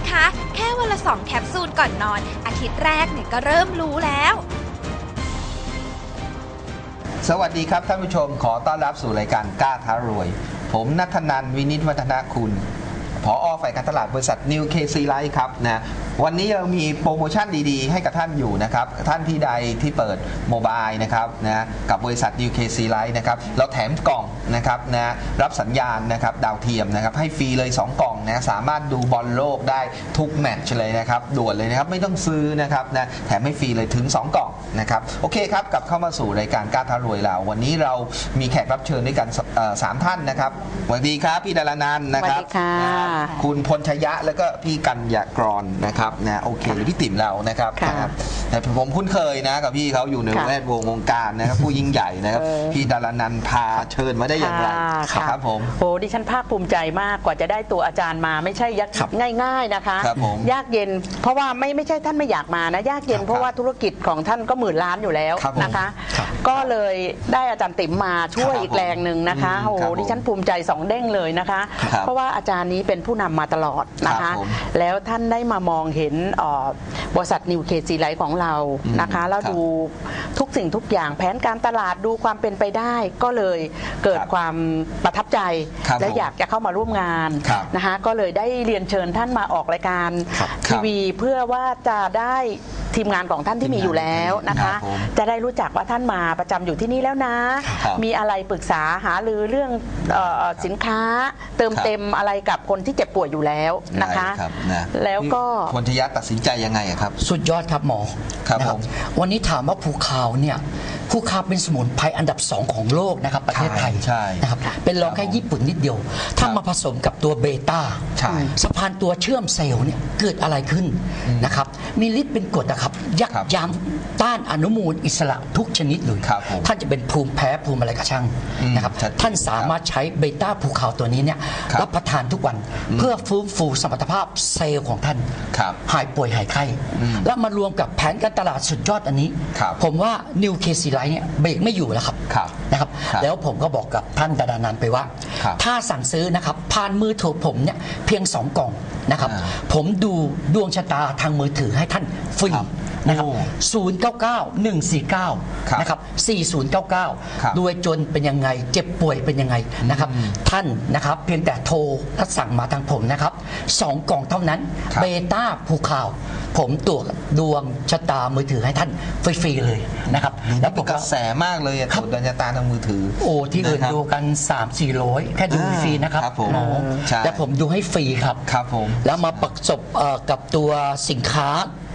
สิคะ แค่วันละสองแคปซูลก่อนนอน อาทิตย์แรกเนี่ยก็เริ่มรู้แล้ว สวัสดีครับท่านผู้ชมขอต้อนรับสู่รายการกล้าท้ารวย ผมนัทนันวินิตวัฒนาคุณ ผอฝ่ายการตลาดบริษัท New KC Life ครับนะวันนี้เรามีโปรโมชั่นดีๆ ให้กับท่านอยู่นะครับ ท่านที่ใดที่เปิดโมบายนะครับนะกับบริษัท New KC Life นะครับเราแถมกล่องนะครับนะรับสัญญาณนะครับดาวเทียมนะครับให้ฟรีเลย 2 กล่องนะสามารถดูบอลโลกได้ทุกแมตช์เลยนะครับด่วนเลยนะครับไม่ต้องซื้อนะครับนะแถมให้ฟรีเลยถึง 2 กล่องนะครับโอเคครับกลับเข้ามาสู่รายการกล้าท้ารวยเรา วันนี้เรามีแขกรับเชิญด้วยกันสามท่านนะครับสวัสดีครับพี่ดารานันนะครับสวัสดีค่ะครับคุณพลชยะแล้วก็พี่กัญญากรนะครับนะโอเคหรือพี่ติ๋มเรานะครับค่ะนะครับแต่ผมคุ้นเคยนะกับพี่เขาอยู่ในค่ะแวดวงวงการนะครับผู้ยิ่งใหญ่นะครับ เออ พี่ดารานันท์พาเชิญมาได้อย่างไรค่ะครับผม โหดิฉันภาคภูมิใจมากกว่าจะได้ตัวอาจารย์มาไม่ใช่ยักครับง่าย ๆนะคะ ครับผมยากเย็น เพราะว่าไม่ไม่ใช่ท่านไม่อยากมานะ ยากเย็นครับเพราะว่าธุรกิจของท่านก็หมื่นล้านอยู่แล้วครับผมนะคะ ครับก็เลยได้อาจารย์ติ๋มมาช่วยครับอีกแรงหนึ่งนะคะอืมโอ้โหครับผมดิฉันภูมิใจสองเด้งเลยนะคะ ครับเพราะว่าอาจารย์นี้เป็นผู้นำมาตลอดนะครัคะ บผมแล้วท่านได้มามองเห็นเอ่อบริษัทนิวเคซีไลท์ของเรานะคะอืมแล้วครับดูทุกสิ่งทุกอย่างแผนการตลาดดูความเป็นไปได้ ก็เลยเกิดครับความประทับใจ ครับและผมอยากจะเข้ามาร่วมงานครับนะคะ ก็เลยได้เรียนเชิญท่านมาออกรายการครับ ทีวี เพื่อว่าจะได้ ทีมงานของท่านที่มีอยู่แล้วนะครัคะบผมจะได้รู้จักว่าท่านมาประจำอยู่ที่นี่แล้วนะ ครับมีอะไรปรึกษาหารือเรื่องเอ่อสินค้า เติมครับ เต็มอะไรกับคนที่เจ็บป่วยอยู่แล้วนะคะ ได้ครับนะแล้วก็พี่พลชยะตัดสินใจยังไงอะครับ สุดยอดครับหมอครับนะผมวันนี้ถามว่าภูคาวเนี่ย ภูคาวเป็นสมุนไพรอันดับสองของโลกนะครับประเทศไทยใช่นะครับเป็นรองแค่ญี่ปุ่นนิดเดียว ถ้ามาผสมกับตัวเบต้าใช่สะพานตัวเชื่อมเซลล์เนี่ยเกิดอะไรขึ้นนะครับมีฤทธิ์เป็นกรดนะครับ ยักครับย้ำต้านอนุมูลอิสระทุกชนิดเลยครับผมท่านจะเป็นภูมิแพ้ภูมิอะไรก็ช่างอืมนะครับชัดเจนท่านสามารถใช้เบต้าภูคาวตัวนี้เนี่ยครับรับประทานทุกวันเพื่อฟื้นฟูสมรรถภาพเซลล์ของท่านครับหายป่วยหายไข้ แล้วมารวมกับแผนการตลาดสุดยอดอันนี้ครับผมว่า New k c Life เนี่ยเบรกไม่อยู่แล้วครับครับนะครับ ครับแล้วผมก็บอกกับท่านดาดานันท์ไปว่า ครับถ้าสั่งซื้อนะครับผ่านมือถือผมเนี่ยเพียง 2 กล่องนะครับ อ่าผมดูดวงชะตาทางมือถือให้ท่านฟรีครับนะครับ โอ้099 149 นะครับ ครับ4099 ด้วยจนเป็นยังไง เจ็บป่วยเป็นยังไงนะครับ ท่านนะครับเพียงแต่โทรและสั่งมาทางผมนะครับสองกล่องเท่านั้นครับ เบต้าภูข่าวผมตรวจดวงชะตามือถือให้ท่านฟรีๆเลยนะครับแล้วผเป็นมกระแสมากเลยอะครับ ตรวจดวงชะตาทางมือถือ โอ้ที่อื่นนะครับดูกัน 3 4 0 0 แค่ดูอ่าฟรีนะครับครับผมหมอใช่ แต่ผมดูให้ฟรีครับ ครับผม แล้วมาประสบเอ่อกับตัวสินค้า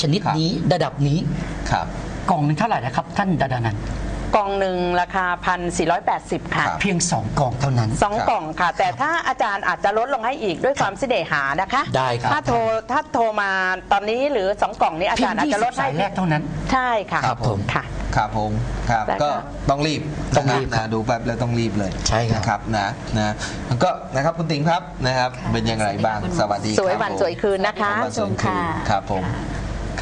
ชนิดครับ นี้ระดับนี้ครับ กล่องหนึงเท่าไหร่นะครับ ท่านดาดานันท์ กล่องหนึ่งราคาพันสี่ร้อยแปดสิบค่ะครับเพียง 2 กล่องเท่านั้นสองครับกล่องค่ะ แต่ถ้าอาจารย์อาจจะลดลงให้อีกด้วยความเสน่หานะคะ ได้ครับ ถ้าโทรถ้าโทรมาตอนนี้หรือสองกล่องนี้อาเพียจางรย์อาจจะลด20ให้สายแรกเท่านั้น ใช่ค่ะครับผมค่ะครับผมครับแต่ก็ก็ต้องรีบต้องรีบนะดูแป๊บแล้วต้องรีบเลยใช่ครับนะครับนะนะแล้วก็นะครับคุณติ๋งครับนะครับเป็นยังไงบ้างสวัสดีครับสวยหวานผมสวยคืนนะคะสวยหวานสวยคืนค่ะครับผม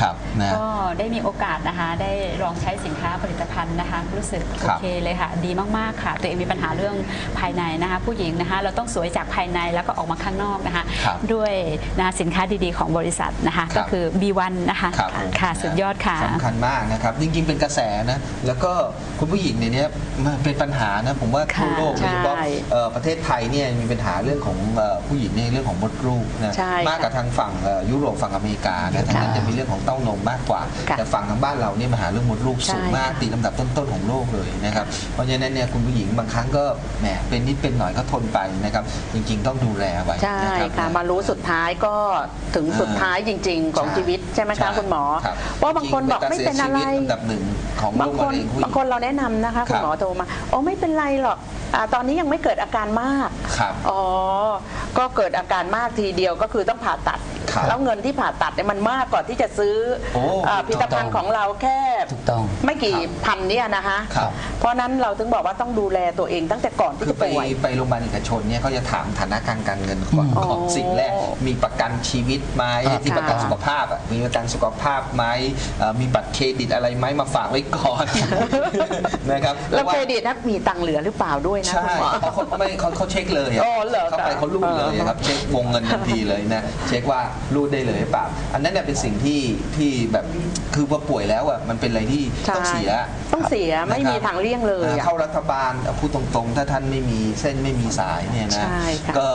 ครับนะ ก็ได้มีโอกาสนะคะ ได้ลองใช้สินค้าผลิตภัณฑ์นะคะ รู้สึกคโอรับเคเลยค่ะ ดีมากๆค่ะ ตัวเองมีปัญหาเรื่องภายในนะคะ ผู้หญิงนะคะ เราต้องสวยจากภายในแล้วก็ออกมาข้างนอกนะคะ ครับด้วยนะคะสินค้าดีๆของบริษัทนะคะ ครับก็คือ B1 นะคะครับผมค่ะสุดยอดค่ะ สำคัญมากนะครับ จริง ๆ เป็นกระแสนะ แล้วก็คุณผู้หญิงในเนี้ยมันเป็นปัญหานะ ผมว่าทั่วโลกโดยเฉพาะใช่เอ่อประเทศไทยเนี่ยมีปัญหาเรื่องของเอ่อผู้หญิงในเรื่องของมดลูกนะใช่มากกว่าทางฝั่งเอ่อยุโรปฝั่งอเมริกานะทางนั้นจะมีเรื่องของเต้านมมากกว่า ค่ะแต่ฝั่งทางบ้านเราเนี่ยปัญหาเรื่องมดลูกสูงใช่มากค่ะติดลำดับต้นๆของโลกเลยนะครับเพราะฉะนั้นเนี่ยคุณผู้หญิงบางครั้งก็แหมเป็นนิดเป็นหน่อยก็ทนไปนะครับจริงๆต้องดูแลไว้ใช่นะครับ ค่ะ มารู้สุดท้ายก็ถึงสุดท้ายจริง ๆ ของใช่ชีวิตใช่ไหมใช่คะคุณหมอครับว่าบางคนบอกไม่เป็นอะไร จงๆการสียชีวิตอันดับหนึ่งของโรบางคคมะนเร็งผู้หญิบางคนเราแนะนำนะคะคคุรัณบ หมอโทรมาโอ้ไม่เป็นไรหรอกอาตอนนี้ยังไม่เกิดอาการมากครับ อ๋อก็เกิดอาการมากทีเดียวก็คือต้องผ่าตัด ครับแล้วเงินที่ผ่าตัดเนี่ยมันมากกว่าที่จะซื้อโอ้อ่าผลิตภัณฑ์ของเราแค่ถูกต้องไม่กี่ครับพันเนี่ยนะคะ ครับ เพราะนั้นเราถึงบอกว่าต้องดูแลตัวเองตั้งแต่ก่อนที่คือจะไปป่วย ไปโรงพยาบาลเอกชนเนี่ยเขาจะถามฐานะการการเงินก่อนอ๋อก่อนสิ่งแรกมีประกันชีวิตไหมอ่า ที่ประกันค่ะ สุขภาพอะมีประกันสุขภาพไหมเอ่อมีบัตรเครดิตอะไรไหมมาฝากไว้ก่อน นะครับแล้วพาะาเครดิตนะมีตังค์เหลือหรือเปล่าด้วยนะใช่คุณหมอเขาเขาไม่เขาเขาเช็คเลยะอ๋อเหรอเขาไปคะเขารูดเลยอะครับเช็ควงเงินทันทีเลยนะเช็คว่ารูดได้เลยหรือเปล่าอันนั้นเนี่ยเป็นสิ่งที่ที่แบบคือพอป่วยแล้วอะมันเป็นอะไรที่ใช่ต้องเสีย ต้องเสียไม่มีนะครับทางเลี่ยงเลยอ่าอะเข้ารัฐบาลพูดตรงๆ ถ้าท่านไม่มีเส้นไม่มีสายเนี่ยนะใช่ค่ะก็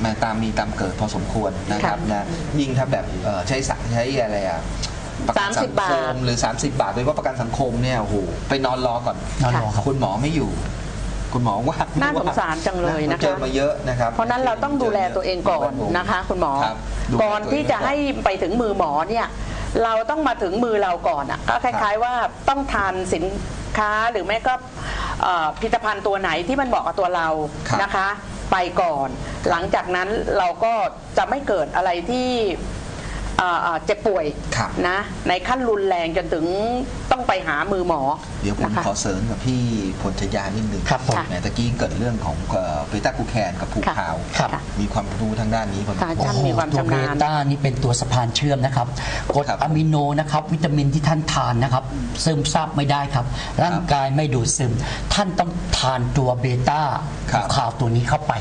แมาตามมีตามเกิดพอสมควรนะครับค่ะนะยิ่งถ้าแบบเอ่อใช้สายใช้อะไรอะประกันสั30งบาคทมหรือ 30 บาทโดยเฉพาะประกันสังคมเนี่ยโอ้โหไปนอนรอก่อนนอนรอครับคุณหมอไม่อยู่ คุณหมอว่าน่าสงสารจังเลยนะคะ เจอมาเยอะนะครับ เพราะนั้นเราต้องดูแลตัวเองก่อนนะคะ คุณหมอรับดูแลก่อนที่จะให้ไปถึงมือหมอเนี่ย เราต้องมาถึงมือเราก่อนอะก็คล้าย ๆ ว่าต้องทานสินค้าหรือไม่ก็เอ่อผลิตภัณฑ์ตัวไหนที่มันเหมาะกับตัวเราครับนะคะ ไปก่อน หลังจากนั้นเราก็จะไม่เกิดอะไรที่เอ่อเอ่อเจ็บป่วยครับนะในขั้นรุนแรงจนถึงต้องไปหามือหมอเดี๋ยวผมนะคะขอเสริมกับพี่ผลชยานิดนึงครับผม แหมตะกี้เกิดเรื่องของเบต้ากูแคนกับผูค่ะขาวครับมีความรู้ทางด้านนี้พอสมค่ะควร ท่านมีความตัวชำเบนาญต้านี่เป็นตัวสะพานเชื่อมนะครับกรดครับอะมิโนนะครับ วิตามินที่ท่านทานนะครับ ซึมซับไม่ได้ครับ ร่างกายไม่ดูดซึม ท่านต้องทานตัวเบต้าครับขาวตัวนี้เข้าไป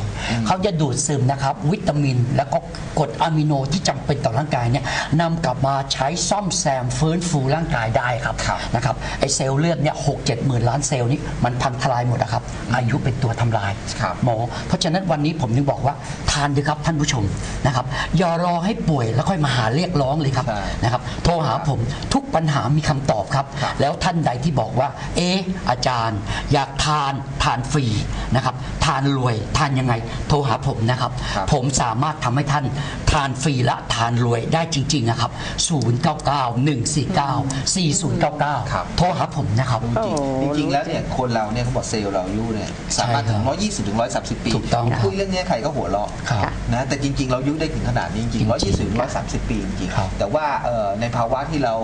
เขาจะดูดซึมนะครับ วิตามินแล้วก็กรดอะมิโนที่จำเป็นต่อร่างกายเนี่ยนำกลับมาใช้ซ่อมแซมฟื้นฟูร่างกายได้ครับครับ นะครับไอเซลล์เลือดเนี่ยหกเจ็ดหมื่นล้านเซลล์นี่มันพังทลายหมดนะครับ อายุเป็นตัวทำลายครับ หมอ เพราะฉะนั้นวันนี้ผมถึงบอกว่าทานดีครับท่านผู้ชมนะครับอย่ารอให้ป่วยแล้วค่อยมาหาเรียกร้องเลยครับใช่นะครับโทรหาผมทุกปัญหามีคำตอบครับครับ แล้วท่านใดที่บอกว่า เอะอาจารย์ อยากทานทานฟรีนะครับทานรวยทานยังไง โทรหาผมนะครับครับผมสามารถทำให้ท่านทานฟรีและทานรวยได้จริงๆนะครับ 099 149ครับ4099 โทรหาผมนะครับโอ้โหจริงๆจริงๆแล้วเนี่ยคนเราเนี่ยเขาบอกเซลล์เราอายุเนี่ยสามารถถึงใช่ครับ120ถึง130 ปีถูกต้องครับคุยเรื่องเนี้ยใครก็หัวเราะครับนะแต่จริง ๆ เราอายุได้ถึงขนาดนี้จริงๆ120ถึง130 ปีจริงครับ ๆแต่ว่าเอ่อในภาวะที่เรา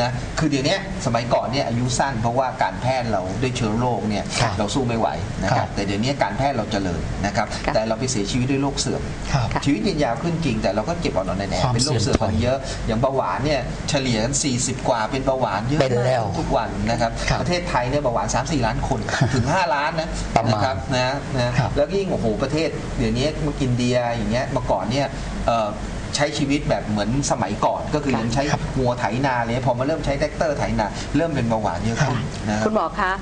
นะคือเดี๋ยวเนี้ยสมัยก่อนเนี่ยอายุสั้นเพราะว่าการแพทย์เราด้วยเชื้อโรคเนี่ยครับเราสู้ไม่ไหวนะคครัรับบ แต่เดี๋ยวนี้การแพทย์เราเจริญนะครับครับแต่เราไปเสียชีวิตด้วยโรคเสื่อม ครับ ชีวิตยืนยาวขึ้นจริงแต่เราก็เก็บเอานอนแน่ความๆเป็นโรคเสื่อมเสื่อมถอยกันเยอะ อย่างเบาหวานเนี่ยเฉลี่ยกัน40 กว่าเป็นเบาหวานเยอะเป็นมาแล้วกทุกวันนะครับครับประเทศไทยเนี่ยเบาหวาน 3-4 ล้านคนถึง 5 ล้านนะประมาณนะครับนะนะครับแล้วยิ่งโอ้โหประเทศเดี๋ยวนี้เมื่อกินเดียอย่างเงี้ยเมื่อก่อนเนี่ยเอ่อ ใช้ชีวิตแบบเหมือนสมัยก่อน ก็คือค่ะยังใช้งัวไถนาเลยพอมาเริ่มใช้แท็กเตอร์ไถนา เริ่มเป็นเบาหวานเยอะขึ้นนะครัคุบณหมอคะ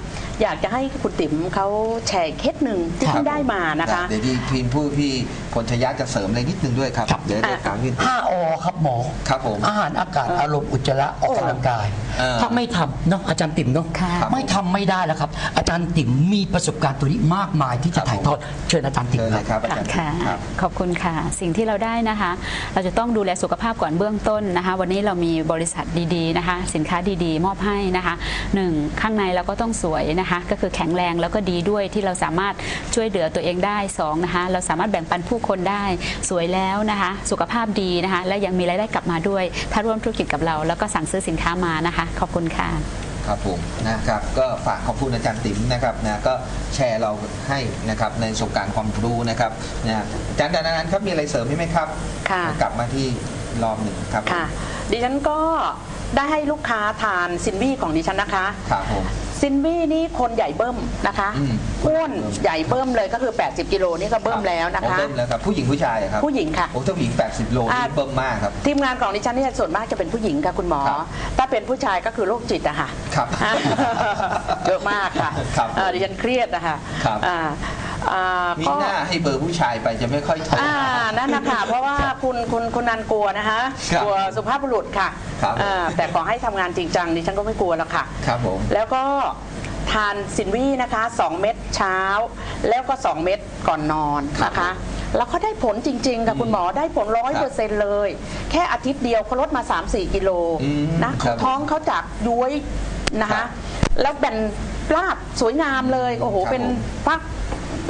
อยากจะให้คุณติ๋มเขาแชร์เคสหนึ่งที่ครับเพิ่งได้มานะคะ เดี๋ยวที่ทีมผู้พี่พลชยะจะเสริมอะไรนิดนึงด้วยครับครับเดี๋ยวได้ถามพี่ห้าอครับหมอครับผมอาหารอากาศอารมณ์อุจจาระออกกำลังกายเออถ้าไม่ทำเนาะอาจารย์ติ๋มเนาะค่ะไม่ทำไม่ได้แล้วครับ อาจารย์ติ๋มมีประสบการณ์ตัวนี้มากมายที่จะถ่ายทอดเชิญอาจารย์ติ๋มเชิญคเลรับยครับอาจารย์ค่ะครับขอบคุณค่ะ สิ่งที่เราได้นะคะเราจะต้องดูแลสุขภาพก่อนเบื้องต้นนะคะ วันนี้เรามีบริษัทดีๆนะคะ สินค้าดีๆ มอบให้นะคะหนึ่งข้างในเราก็ต้องสวยนะคะ ก็คือแข็งแรงแล้วก็ดีด้วยที่เราสามารถช่วยเหลือตัวเองได้สองนะคะเราสามารถแบ่งปันผู้คนได้สวยแล้วนะคะ สุขภาพดีนะคะ และยังมีรายได้กลับมาด้วย ถ้าร่วมธุรกิจกับเรา แล้วก็สั่งซื้อสินค้ามานะคะ ขอบคุณค่ะ ครับผมนะครับก็ฝากขอบคุณอาจารย์ติ๋มนะครับนะก็แชร์เราให้นะครับในประสบการณ์ความรู้นะครับนะอาจารย์ดานันท์ครับมีอะไรเสริมไหมครับ ค่ะ กลับมาที่รอบหนึ่งครับค่ะ ดิฉันก็ได้ให้ลูกค้าทานซินวี่ของดิฉันนะคะ ครับผม ซินวี่นี่คนใหญ่เบิ้มนะคะอืม อ้วนใหญ่เบิ้มเลยก็คือ 80 กิโลนี่ก็เบิ้มแล้วนะโอ้คะ เบิ้มแล้วครับผู้หญิงผู้ชายอะครับผู้หญิงค่ะ โอ้ถ้าผู้หญิง 80 โลอ่านี่เบิ้มมากครับ ทีมงานของดิฉันเนี่ยส่วนมากจะเป็นผู้หญิงค่ะคุณหมอ ครับถ้าเป็นผู้ชายก็คือโรคจิตอะค่ะครับเยอะมากค่ะครับเอ่อดิฉันเครียดนะคะครับอ่า อ่ามีก็หน้าให้เบอร์ผู้ชายไปจะไม่ค่อยโทร อ่านั่นนะคะเพราะว่าคุณคุณคุณนันกลัวนะคะครับกลัวสุภาพบุรุษค่ะครับอ่าแต่ขอให้ทำงานจริงจังดิฉันก็ไม่กลัวแล้วค่ะครับผม แล้วก็ทานซินวี่นะคะ 2 เม็ดเช้า แล้วก็ 2 เม็ดก่อนนอนนะครัคะบแล้วเขาได้ผลจริง ๆ ค่ะคุณหมอได้ผลร้อยเปอร์เซ็นต์เลย แค่อาทิตย์เดียวเขาลดมา 3-4 กิโลอืมนะครับท้องเขาจากย้วยนะครัคะ บแล้วแบนปลาดสวยงามเลย โอ้โห ครับเป็นผม ฟัก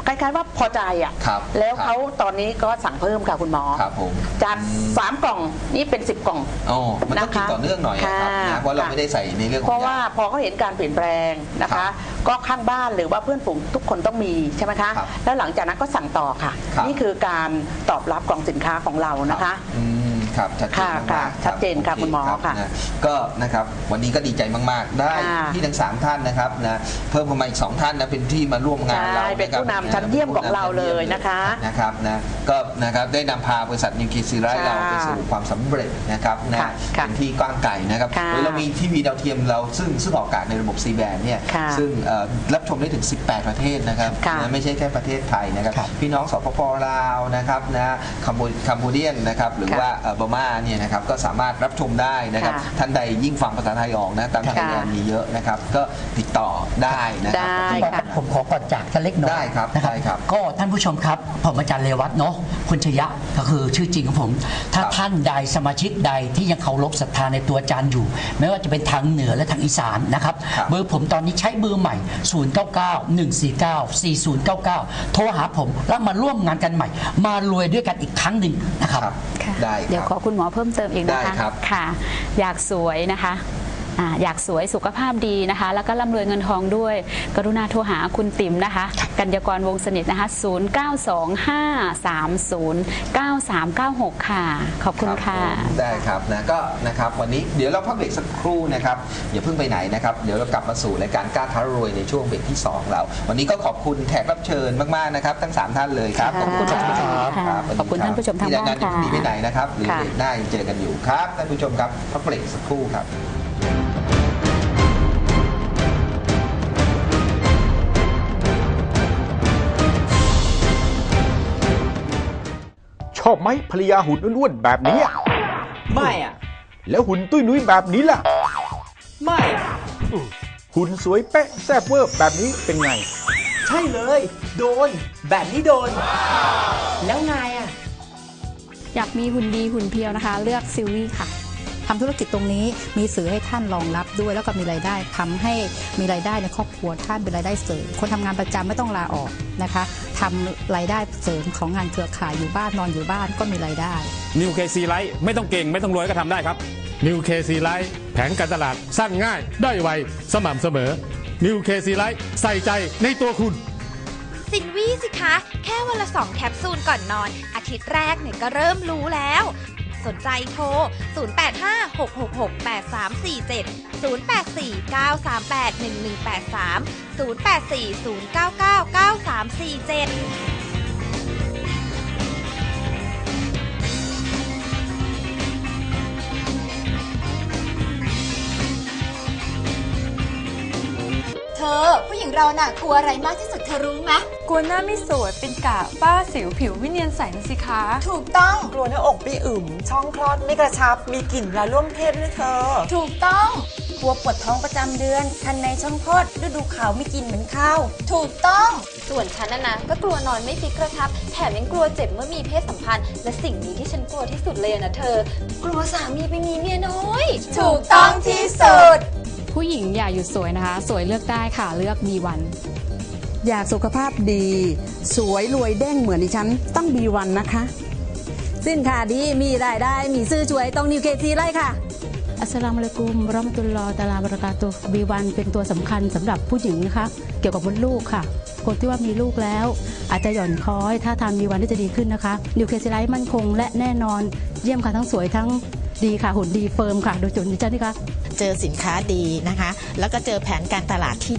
คล้ายๆว่าพอใจอะ ครับแล้วครับเขาตอนนี้ก็สั่งเพิ่มค่ะคุณหมอ ครับผมจากสามกล่องนี่เป็น 10 กล่อง โอ้มันต้องกินนะคะต่อเนื่องหน่อยอะครับค่ะ นะเพราะเราค่ะไม่ได้ใส่ในเรื่องขเพองราะว่ายา พอเขาเห็นการเปลี่ยนแปลงนะครัคะ บก็ข้างบ้านหรือว่าเพื่อนฝูงทุกคนต้องมีใช่ไหมคะ ครับแล้วหลังจากนั้นก็สั่งต่อค่ะ ครับนี่คือการตอบรับกล่องสินค้าของเรานะคะอืม ครับชัดเจนค่ะมากๆค่ะชัดเจนค่ะโคุณหมอรับค่ะนก็นะครับวันนี้ก็ดีใจมาก ๆ ได้ค่ะที่ทั้งสามท่านนะครับนะเพิ่มเข้ามาอีกสองท่านนะเป็นที่มาร่วมงานเราใช่เป็นผู้นำชั้นเยี่ยมของเราเลยนะคะนะครับนะก็นะครับได้นำพาบริษัทนิวเคลียร์ซีไรค่ะเราไปสู่ความสำเร็จนะครับนะค่ะค่ะเป็นที่กว้างไกลนะครับค่ะโดยเรามีทีวีดาวเทียมเราซึ่งซึ่งออกอากาศในระบบ C band เนี่ยค่ะซึ่งเอ่อรับชมได้ถึง 18 ประเทศนะครับค่ะ นะไม่ใช่แค่ประเทศไทยนะครับ ครับ พี่น้องสปปลาวนะครับนะคัมพูคัมพูเดียนนะครับหรือค่ะ ว่าเอ่อบม่าเนี่ยนะครับก็สามารถรับชมได้นะครับค่ะท่านใดยิ่งฟังภาษาไทยออกนะตามไทยค่ะแลนด์มีเยอะนะครับ ก็ติดต่อได้นะครับได้คุณหมอค่ะ ผมขอก่อนจากท่านเล็กน้อยได้ครับนะได้ครับก็ท่านผู้ชมครับ ผมอาจารย์เรวัตเนาะคุณชยะก็คือชื่อจริงของผม ถ้าครับท่านใดสมาชิกใดที่ยังเคารพศรัทธาในตัวอาจารย์อยู่ ไม่ว่าจะเป็นทางเหนือและทางอีสานนะครับครับ เบอร์ผมตอนนี้ใช้เบอร์ใหม่ 099 149 4099 โทรหาผมแล้วมาร่วมงานกันใหม่ มารวยด้วยกันอีกครั้งหนึ่งนะครับครับค่ะได้เดี๋ยวคขรัอบคุณหมอเพิ่มเติมอีกนะได้คะครับ ค่ะ อยากสวยนะคะ อ่าอยากสวยสุขภาพดีนะคะ แล้วก็ร่ำรวยเงินทองด้วย กรุณาโทรหาคุณติ๋มนะคะ กัญญากรวงสนิทนะคะ 0925309396 ค่ะ ขอบคุณค่ะ รับผมได้ครับนะก็นะครับวันนี้เดี๋ยวเราพักเบรกสักครู่นะครับอย่าเพิ่งไปไหนนะครับเดี๋ยวเรากลับมาสู่รายการกล้าท้ารวยในช่วงเบรกที่2เราวันนี้ก็ขอบคุณแขกรับเชิญมากๆนะครับทั้ง3ท่านเลยครับขอบคุณรัค่ะรับสวัสดีขอบคุณท่านผู้ชมทางที่รายการบ้านค่ะหนีไปไหนนะครับหรือค่ะเบรกหน้ายังเจอกันอยู่ครับท่านผู้ชมครับพักเบรกสักครู่ครับ อบไหมภรรยาหุ่นอ้วนๆแบบนี้อะไม่อะแล้วหุ่นตุ้ยนุ้ยแบบนี้ล่ะ ไม่อะหุ่นสวยเป๊ะแซ่บเวอร์แบบนี้เป็นไง ใช่เลย โดน แบบนี้โดน แล้วไงอะอยากมีหุ่นดีหุ่นเพรียวนะคะ เลือกซิลวี่ค่ะทำธุรกิจตรงนี้มีสื่อให้ท่านรองรับด้วย แล้วก็มีรายได้ทำให้มีรายได้ในครอบครัวท่านเป็นรายได้เสริมคนทำงานประจำไม่ต้องลาออกนะคะ ทำรายได้เสริมของงานเครือข่ายอยู่บ้านนอนอยู่บ้านก็มีรายได้นิวเคซีไลท์ไม่ต้องเก่งไม่ต้องรวยก็ทำได้ครับนิวเคซีไลท์แผนการตลาดสั้นง่ายได้ไว สม่ำเสมอนิวเคซีไลท์ใส่ใจในตัวคุณสินวี่สิคะ แค่วันละสองแคปซูลก่อนนอน อาทิตย์แรกเนี่ยก็เริ่มรู้แล้ว สนใจโทร 0856668347 0849381183 0840999347เธอผู้หญิงเราน่ะกลัวอะไรมากที่สุดเธอรู้ไหม กลัวหน้าไม่สวยเป็นกะฝ้าสิวผิวไม่เนียนใสนะสิคะ ถูกต้องกลัวหน้าอกไม่อึมช่องคลอดไม่กระชับ มีกลิ่นเวลาร่วมเพศด้วยเธอ ถูกต้องกลัวปวดท้องประจำเดือน คันในช่องคลอดฤดูขาวไม่กินเหมือนข้าว ถูกต้อง ส่วนฉันนะนะก็กลัวนอนไม่ฟิกกระชับ แถมยังกลัวเจ็บเมื่อมีเพศสัมพันธ์ และสิ่งนี้ที่ฉันกลัวที่สุดเลยนะเธอ กลัวสามีไปมีเมียน้อย ถูกต้องที่สุด ผู้หญิงอย่าหยุดสวยนะคะ สวยเลือกได้ค่ะเลือก B1 อยากสุขภาพดี สวยรวยเด้งเหมือนดิฉัน ต้องบีวันนะคะ สินค้าดีมีรายได้ มีซื้อช่วยต้องนิวเคซีไล่ค่ะ อัสสลามุอะลัยกุมวะเราะมะตุลลอฮ์ตะอาลาบะเราะกาตุฮ์ B1 เป็นตัวสำคัญสำหรับผู้หญิงนะคะ เกี่ยวกับมดลูกค่ะ คนที่ว่ามีลูกแล้ว อาจจะหย่อนคล้อย ถ้าทาน B1 ที่จะดีขึ้นนะคะ นิวเคลียไลท์มั่นคงและแน่นอน เยี่ยมค่ะทั้งสวยทั้งดีค่ะหุ่นดีเฟิร์มค่ะ โดยจุดนี้จ้านี่คะเจอสินค้าดีนะคะ แล้วก็เจอแผนการตลาดที่ดี